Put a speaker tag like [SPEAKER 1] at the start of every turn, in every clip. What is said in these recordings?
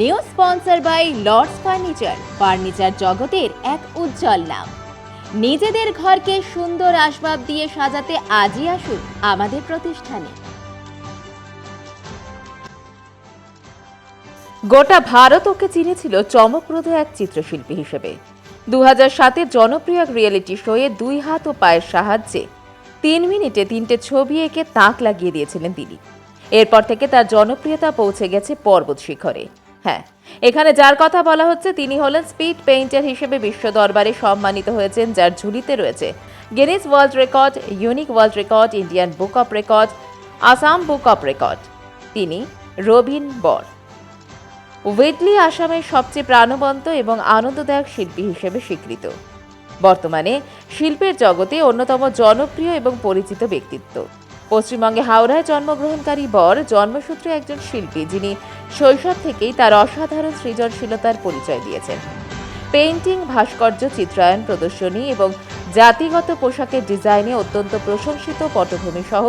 [SPEAKER 1] New sponsor by Lords furniture. Furniture জগতের এক উজ্জ্বল নাম। নিজেদের ঘরকে সুন্দর আসবাব দিয়ে সাজাতে আজই আসুন আমাদের প্রতিষ্ঠানে। গোটা ভারত ওকে চিনেছিল চমকপ্রদ এক চিত্রশিল্পী হিসেবে। দু হাজার সাতের জনপ্রিয় রিয়েলিটি শোয়ে দুই হাত ও পায়ের সাহায্যে তিন মিনিটে তিনটে ছবি এঁকে তাক লাগিয়ে দিয়েছিলেন তিনি। এরপর থেকে তার জনপ্রিয়তা পৌঁছে গেছে পর্বত শিখরে। হ্যাঁ। এখানে যার কথা বলা হচ্ছে, তিনি হলেন স্পিড পেইন্টার হিসেবে বিশ্ব দরবারে সম্মানিত হয়েছেন, যার ঝুলিতে রয়েছে Guinness world record, unique world record, Indian book of record, Assam book of record. তিনি রবিন বর। ওয়েটলি আসামের সবচেয়ে প্রাণবন্ত এবং আনন্দদায়ক শিল্পী হিসেবে স্বীকৃত। বর্তমানে শিল্পের জগতে অন্যতম জনপ্রিয় এবং পরিচিত ব্যক্তিত্ব। পশ্চিমবঙ্গে হাওড়ায় জন্মগ্রহণকারী বর জন্মসূত্রে একজন শিল্পী, যিনি শৈশব থেকেই তার অসাধারণ সৃজনশীলতার পরিচয় দিয়েছেন পেইন্টিং, ভাস্কর্য, চিত্রায়ন, প্রদর্শনী এবং জাতিগত পোশাকের ডিজাইনে অত্যন্ত প্রশংসিত পটভূমি সহ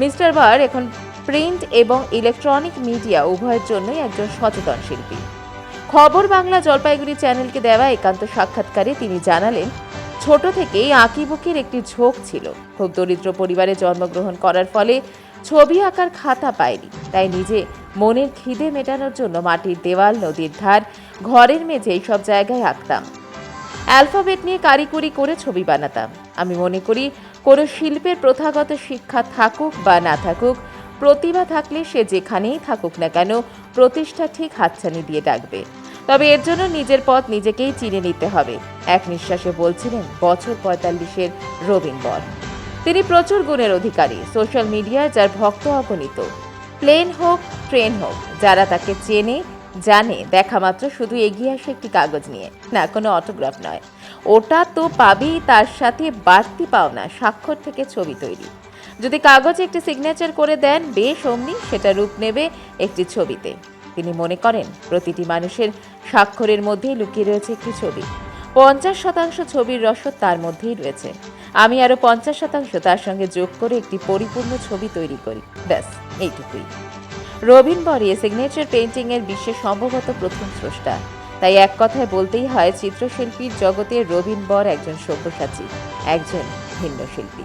[SPEAKER 1] মিস্টার বার এখন প্রিন্ট এবং ইলেকট্রনিক মিডিয়া উভয়ের জন্যই একজন সচেতন শিল্পী। খবর বাংলা জলপাইগুড়ি চ্যানেলকে দেওয়া একান্ত সাক্ষাৎকারে তিনি জানালেন, ছোট থেকেই আঁকিবুকির একটি ঝোঁক ছিল। খুব দরিদ্র পরিবারে জন্মগ্রহণ করার ফলে ছবি আঁকার খাতা পায়নি, তাই নিজে মনের খিদে মেটানোর জন্য মাটির দেওয়াল, নদীর ধার, ঘরের মেঝে এইসব জায়গায় আঁকতাম। অ্যালফাবেট নিয়ে কারিকুরি করে ছবি বানাতাম। আমি মনে করি, কোনো শিল্পের প্রথাগত শিক্ষা থাকুক বা না থাকুক, প্রতিভা থাকলে সে যেখানেই থাকুক না কেন, প্রতিষ্ঠা ঠিক হাতছানি দিয়ে ডাকবে। তবে এর জন্য নিজের পথ নিজেকেই চিনে নিতে হবে। এক নিঃশ্বাসে বলছিলেন, বছর পঁয়তাল্লিশের রবীন বর তিনি প্রচুর গুণের অধিকারী, সোশ্যাল মিডিয়ায় যার ভক্ত অগণিত প্লেন হোক ট্রেন হোক, যারা তাকে চেনে, জানে, দেখা মাত্র শুধু এগিয়ে আসে একটি কাগজ নিয়ে। না, কোনো অটোগ্রাফ নয়। ওটা তো পাবেই, তার সাথে বাড়তি পাওনা, স্বাক্ষর থেকে ছবি তৈরি। যদি কাগজে একটি সিগনেচার করে দেন, বেশ অমনি সেটা রূপ নেবে একটি ছবিতে। তিনি মনে করেন, প্রতিটি মানুষের স্বাক্ষরের মধ্যেই লুকিয়ে রয়েছে একটি ছবি। পঞ্চাশ শতাংশ ছবির রসদ তার মধ্যেই রয়েছে। আমি আরও পঞ্চাশ শতাংশ তার সঙ্গে যোগ করে একটি পরিপূর্ণ ছবি তৈরি করি। ব্যাস, এইটুকুই। রবিন বরি সিগনেচার পেন্টিং এর বিশ্বে সম্ভবত প্রথম স্রষ্টা। তাই এক কথায় বলতেই হয় চিত্রশিল্পীর জগতে রবিন বর একজন সব্যসাচী, একজন ভিন্ন শিল্পী।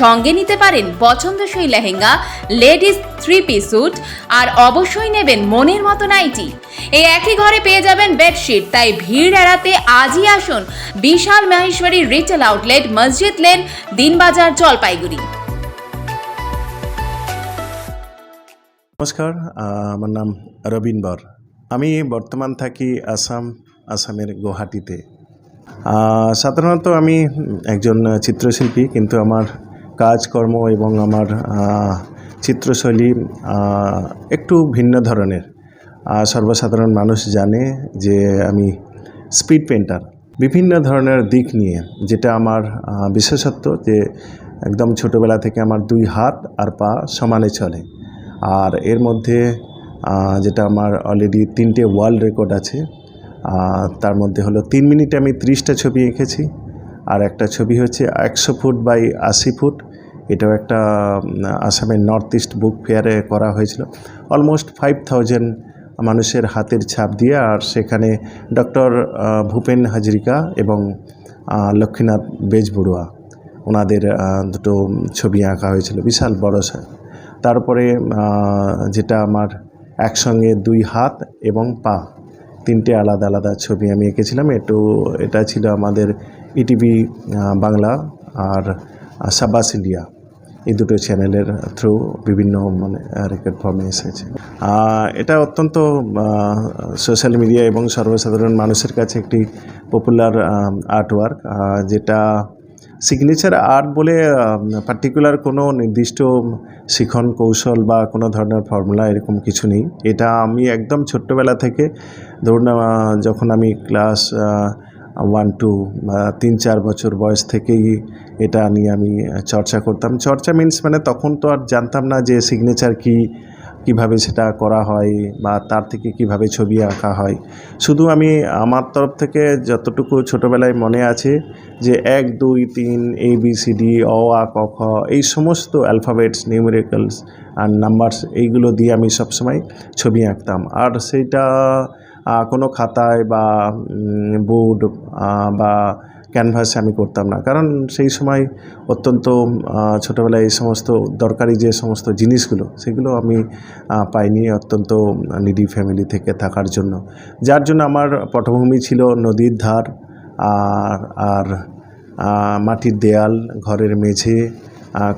[SPEAKER 2] সঙ্গে নিতে পারেন পছন্দসই lehenga, ladies three piece suit আর অবশ্যই নেবেন মনের মতো নাইটি। এই একই ঘরে পেয়ে যাবেন বেডশিট তাই ভিড় এড়াতে আজই আসুন বিশাল Maheshwari retail outlet Masjid lane Dinbazar Jalpaiguri.
[SPEAKER 3] নমস্কার আমার নাম রবিন বর। আমি বর্তমান থাকি আসাম, আসামের গুয়াহাটিতে। সাধারণত আমি একজন চিত্রশিল্পী, কিন্তু আমার কাজকর্ম এবং আমার চিত্রশৈলী একটু ভিন্ন ধরনের। সর্বসাধারণ মানুষ জানে যে আমি স্পিড পেন্টার বিভিন্ন ধরনের দিক নিয়ে যেটা আমার বিশেষত্ব যে একদম ছোটোবেলা থেকে আমার দুই হাত আর পা সমানে চলে। আর এর মধ্যে যেটা আমার অলরেডি তিনটে ওয়ার্ল্ড রেকর্ড আছে তার মধ্যে হলো তিন মিনিটে আমি ত্রিশটা ছবি এঁকেছি। আর একটা ছবি হচ্ছে একশো ফুট বাই আশি ফুট। এটাও একটা আসামের নর্থ ইস্ট বুক ফেয়ারে করা হয়েছিল। অলমোস্ট ফাইভ থাউজেন্ড মানুষের হাতের ছাপ দিয়ে আর সেখানে ডক্টর ভূপেন হাজরিকা এবং লক্ষ্মীনাথ বেজবড়ুয়া ওনাদের দুটো ছবি আঁকা হয়েছিল, বিশাল বড় তারপরে যেটা আমার একসঙ্গে দুই হাত এবং পা, তিনটে আলাদা আলাদা ছবি আমি এঁকেছিলাম একটু এটা ছিল আমাদের ইটিভি বাংলা আর সাব্বাস ইন্ডিয়া। এই দুটো চ্যানেলের থ্রু বিভিন্ন মানে রেকর্ড ফর্মে এসেছে। এটা অত্যন্ত সোশ্যাল মিডিয়া এবং সর্বসাধারণ মানুষের কাছে একটি পপুলার আর্ট ওয়ার্ক যেটা সিগনেচার আর্ট বলে পার্টিকুলার কোনো নির্দিষ্ট শিখন, কৌশল বা কোনো ধরনের ফর্মুলা এরকম কিছু নেই। এটা আমি একদম ছোট্টবেলা থেকে, ধরুন যখন আমি ক্লাস ওয়ান টু তিন, চার বছর বয়স থেকেই এটা নিয়ে আমি চর্চা করতাম। চর্চা মিন্স মানে তখন তো আর জানতাম না যে সিগনেচার কি, কীভাবে সেটা করা হয় বা তার থেকে কীভাবে ছবি আঁকা হয়। শুধু আমি আমার তরফ থেকে যতটুকু ছোটোবেলায় মনে আছে যে এক, দুই, তিন এ বি সি ডি অ, আ, ক, খ, এই সমস্ত অ্যালফাবেটস নিউমেরিক্যালস আর নাম্বারস এইগুলো দিয়ে আমি সবসময় ছবি আঁকতাম। আর সেইটা কোনো খাতায় বা বোর্ড বা ক্যানভাসে আমি করতাম না। কারণ সেই সময় অত্যন্ত ছোটোবেলায় এই সমস্ত দরকারি যে সমস্ত জিনিসগুলো, সেগুলো আমি পাইনি অত্যন্ত নিডি ফ্যামিলি থেকে থাকার জন্য। যার জন্য আমার পটভূমি ছিল নদীর ধার, আর আর মাটির দেয়াল, ঘরের মেঝে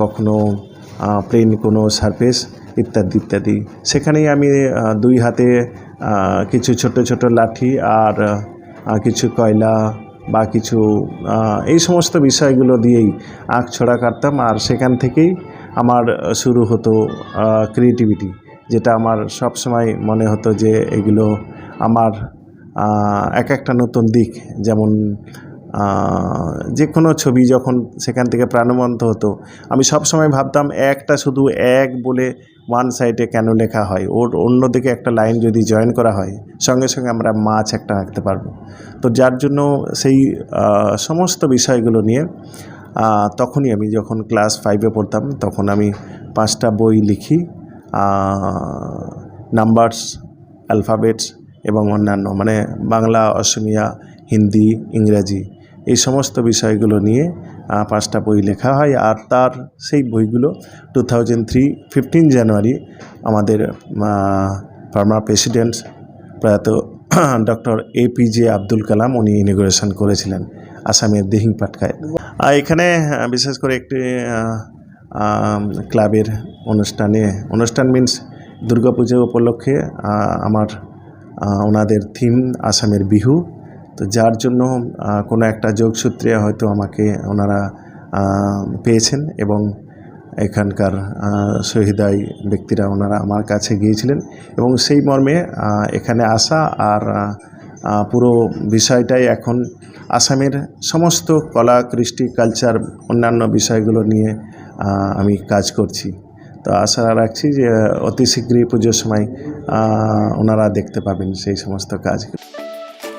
[SPEAKER 3] কখনো প্লেন কোনো সারফেস ইত্যাদি ইত্যাদি। সেখানেই আমি দুই হাতে কিছু ছোট ছোট লাঠি আর কিছু কয়লা বা কিছু এই সমস্ত বিষয়গুলো দিয়েই আঁক ছড়া কাটতাম। আর সেখান থেকেই আমার শুরু হতো ক্রিয়েটিভিটি যেটা আমার সব সময় মনে হতো যে এগুলো আমার এক একটা নতুন দিক, যেমন যে কোনো ছবি যখন সেখান থেকে প্রাণবন্ত হতো, আমি সব সময় ভাবতাম একটা শুধু এক বলে ওয়ান সাইডে কেন লেখা হয়? ওর অন্যদিকে একটা লাইন যদি জয়েন করা হয়, সঙ্গে সঙ্গে আমরা মাছ একটা আঁকতে পারব। তো যার জন্য সেই সমস্ত বিষয়গুলো নিয়ে তখনই আমি যখন ক্লাস ফাইভে পড়তাম, তখন আমি পাঁচটা বই লিখি নাম্বারস অ্যালফাবেটস এবং অন্যান্য মানে বাংলা, অসমিয়া, হিন্দি, ইংরাজি। এই সমস্ত বিষয়গুলো নিয়ে পাঁচটা বই লেখা হয় আর তার সেই বইগুলো two thousand three fifteen January আমাদের ফার্মার প্রেসিডেন্ট প্রয়াত ডক্টর এপিজে আব্দুল কালাম উনি ইনিগ্রেশন করেছিলেন আসামের দিহিং পাটকায় আর এখানে বিশেষ করে একটি ক্লাবের অনুষ্ঠানে, অনুষ্ঠান মিন্স দুর্গাপুজো উপলক্ষে আমার ওনাদের থিম আসামের বিহু। তো যার জন্য কোনো একটা যোগসূত্রে হয়তো আমাকে ওনারা পেয়েছেন এবং এখানকার শহীদাই ব্যক্তিরা ওনারা আমার কাছে গিয়েছিলেন এবং সেই মর্মে এখানে আসা আর পুরো বিষয়টাই এখন আসামের সমস্ত কলা, কৃষ্টি, কালচার, অন্যান্য বিষয়গুলো নিয়ে আমি কাজ করছি। তো আশা রাখছি যে অতি শীঘ্রই পুজোর সময় ওনারা দেখতে পাবেন সেই সমস্ত কাজ